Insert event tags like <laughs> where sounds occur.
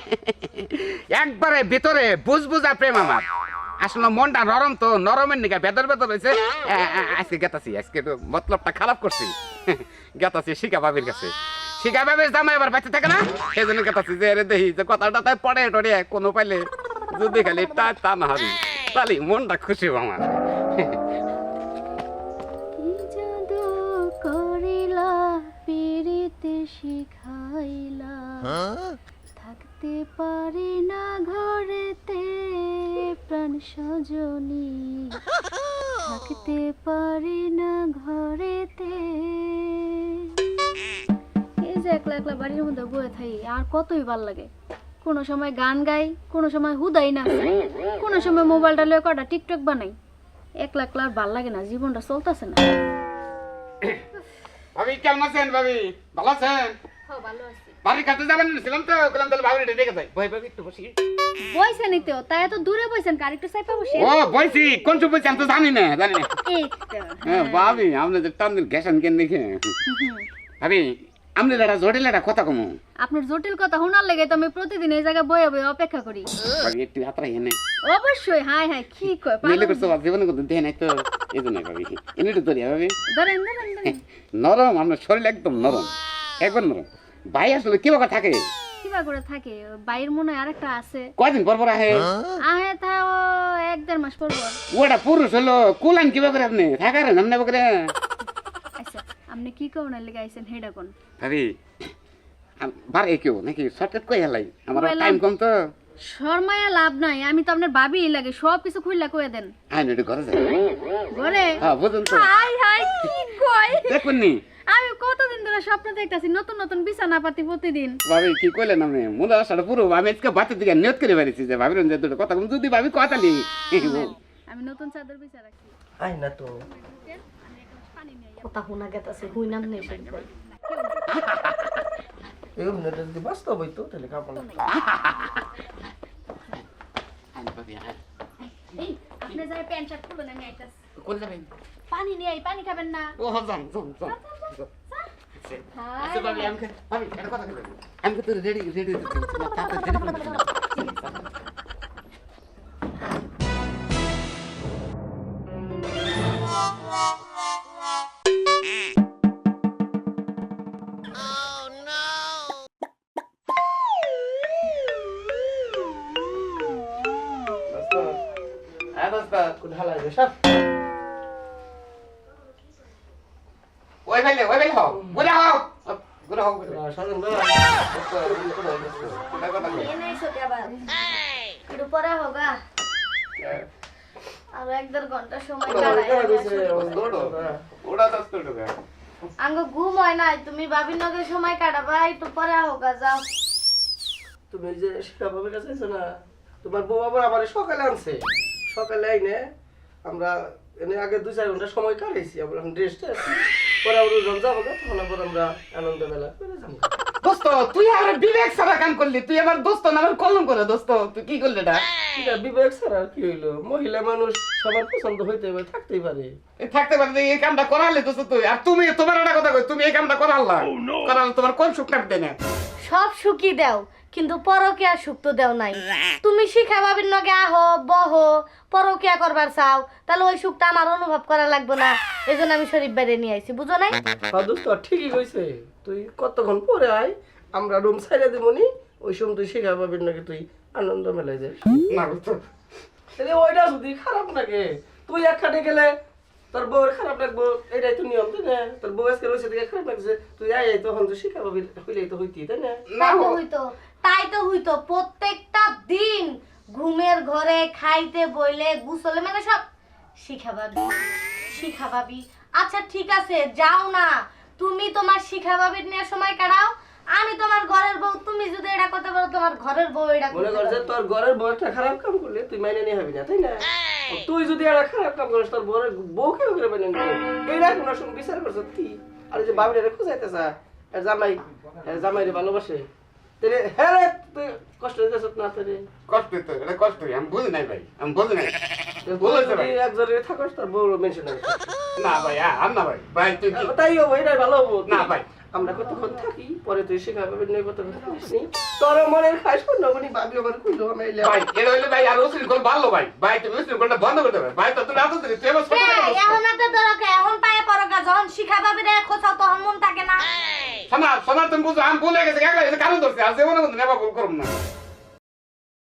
<laughs> একবারে ভিতরে বুঝবুঝা প্রেম আমার। আসলে মনটা নরম তো, নরমের নিকা বেদর বেদর হয়েছে আজকে গেতাছি, আজকে মতলবটা খারাপ করছি। <laughs> গেতাছি শিকা বাবির কাছে। শিকা বাবির জামাই আবার বাচ্চা থাকে না? সেই জন্য গেতাছি যে দেখি যে কথাটা তাই পড়ে টড়ে, কোনো পাইলে যদি খালি তা তা না হাবি তাহলে মনটা খুশি আমার। শিখাইলা থাকতে পারি না ঘরেতে প্রাণ সজনী। থাকতে পারি না ঘরেতে। এই যে একলা একলা বাড়ির মধ্যে বয়ে থাকি আর কতই ভালো লাগে। কোনো সময় গান গাই কোনো সময় হুদাই না কোনো সময় মোবাইলটা লয়ে কটা টিকটক বানাই। একলা একলা আর ভালো লাগে না জীবনটা চলতেছে না। <coughs> ভাবি কেমন আছেন ভাবি? ভালো আছেন? বাড়ির কাছে যাবেন ছিলাম তো গেলাম তাহলে ভাবি ডেকে যাই। ভয় ভাবি একটু বসি। বইছেন তো? তাই এত দূরে বইছেন কার? একটু সাইপা বসে। ও বইছি। কোন চুপ বইছি? আমি তো জানি না জানি না। হ্যাঁ ভাবি আপনি যে টান দিন গেছেন কেন দেখে? ভাবি আপনি একটা জটিল একটা কথা কমু। আপনার জটিল কথা শোনার লেগে তো আমি প্রতিদিন এই জায়গায় বয়ে বয়ে অপেক্ষা করি। ভাবি একটু হাতরা এনে। অবশ্যই হাই হাই কি কয় নিলে পাগল। করছ ভাব জীবনে দেখে নাই তো? এই জন্য ভাবি। এনে একটু ধরিয়া ভাবি। ধরেন ধরেন নরম আপনার শরীর একদম নরম। একবার নরম। ভাই আসলে কি বাবা থাকে? কিবা করে থাকে? বাইরের মনে আরেকটা আছে। কয়দিন পর পর আহে? আহে তা ও এক দেড় মাস পর পর। ওটা পুরুষ হলো কুলান কিবা করে আপনি? থাকারেন আপনি করে। আচ্ছা আপনি কি কোন লেগে আইছেন হেডা কোন? ভাবি বার এ কেউ নাকি শর্টকাট কই হেলাই আমার। টাইম কম তো। শর্মায়া লাভ নাই আমি তো আপনার ভাবি লাগে সব কিছু খুললা কয়ে দেন। আইন একটু ঘরে যাই ঘরে? হ্যাঁ বুঝুন তো। হাই হাই কি কয়? দেখুন নি। আমি কতদিন ধরে স্বপ্ন দেখতাছি নতুন নতুন বিছানা পাতি প্রতিদিন। ভাবি কি কইলেন আপনি? মনে আসাটা পুরো আমি আজকে বাচ্চার দিকে নিয়ত করে পারিছি যে ভাবি যে দুটো কথা কম যদি ভাবি কথালি আমি নতুন চাদর বিছা রাখছি। আই না তো। কথা শোনা গেতাছে হুই নেই না যদি বাস্তব হইতো তাহলে আপনি যাই প্যান্ট শার্ট পানি নিয়ে পানি খাবেন না ও আচ্ছা রেডি রেডি হ্যাঁ যে সব। ওই ওই হও হও। হও হোগা আর এক দেড় ঘণ্টা সময় ঢুকা। আঙ্গ ঘুম হয় নাই তুমি ভাবির নগে সময় কাটাবা একটু পরে হোগা যাও। তুমি যে শিখা বাবার কাছে না তোমার বউ আবার আমার সকালে আনছে। সকালে আইনে আমরা এনে আগে দুই চার ঘণ্টা সময় কাটাইছি আমরা এখন ড্রেসটা আছি পরে আমরা যাব তখন আবার আমরা আনন্দ মেলা করে যাব। দোস্ত তুই আমার বিবেক সারা কাম করলি তুই আমার দোস্ত না আমার কলম করে দোস্ত তুই কি করলি এটা? এটা বিবেক ছাড়া আর কি হইল? মহিলা মানুষ সবার পছন্দ হইতে পারে থাকতেই পারে। থাকতে পারে এই কামটা করালে দোস্ত তুই আর তুমি তোমার একটা কথা কই তুমি এই কামটা করাল করালা করালে তোমার কোন সুখ কাটতে না। সব সুখী দেও কিন্তু পরকিয়া সুখ তো দেও নাই। তুমি শিখা ভাবির নগে আহো বহ পরকিয়া করবার চাও তাহলে ওই সুখটা আমার অনুভব করা লাগবে না। এই জন্য আমি শরীফ বাইরে নিয়ে আইছি বুঝো নাই? হ্যাঁ দোস্ত ঠিকই কইছে। তুই কতক্ষণ পরে আয় আমরা রুম ছাইড়ে দিবনি ওই সময় তুই শিখা পাবি নাকি তুই আনন্দ মেলাই যাস। না দোস্ত। তাহলে ওইটা যদি খারাপ লাগে তুই একখানে গেলে তোর বউয়ের খারাপ লাগবো, এটাই তো নিয়ম, তাই না? তোর বউ আজকে রয়েছে দিকে খারাপ লাগছে, তুই তো শিখা পাবি, হইলেই তো হইতি, তাই না? না হইতো, তাই তো হইতো, প্রত্যেকটা দিন ঘুমের ঘরে, খাইতে, বইলে, গুসলে মানে সব শিখা ভাবি শিখা ভাবি আচ্ছা ঠিক আছে, যাও না, তুমি তোমার শিখা ভাবির নিয়ে সময় কাটাও আমি তোমার ঘরের বউ তুমি যদি এটা করতে পারো তোমার ঘরের বউ এটা মনে করতে কর যে তোর ঘরের বউ একটা খারাপ কাম করলে তুই মাইনে নিয়ে হবি না তাই না? তুই যদি একটা খারাপ কাম করিস তোর বউয়ের বউ কেউ করে মাইনে নিবি। এইটা কোনো সময় বিচার করছ তুই আর যে বাবিটা রে খুঁজাইতেছা এর জামাই জামাই রে ভালোবাসে। তাহলে হ্যাঁ রে তুই কষ্ট দিতেছ না তোরে কষ্ট তো এটা কষ্ট আমি বুঝি নাই ভাই আমি বুঝি নাই। ভাই। থাকস তার বউ মেনশন না ভাই আ- আর না ভাই ভাই তুই কি তাই এটাই ভালো না ভাই। আমরা কতক্ষণ থাকি? পরে তুই শিখা পাবি নিয়ে কতক্ষণ থাকিস তোর মনের খাস কোন ভাবি আমার কইলো আমি এলে ভাই এটা হইলে ভাই আর উশৃঙ্খল বাড়লো ভাই। ভাই তুমি উশৃঙ্খলটা বন্ধ করতে ভাই তো তুই আমার এই, ভাই এখন এত দরকার এখন পায়ে পরকা যখন শিখা পাবি রে খোঁচাও তখন মন থাকে না। সোনা সোনা তুমি বুঝো আমি ভুলে গেছি একলা কারণ ধরছি আর জীবনে মধ্যে নেবা ভুল করব না।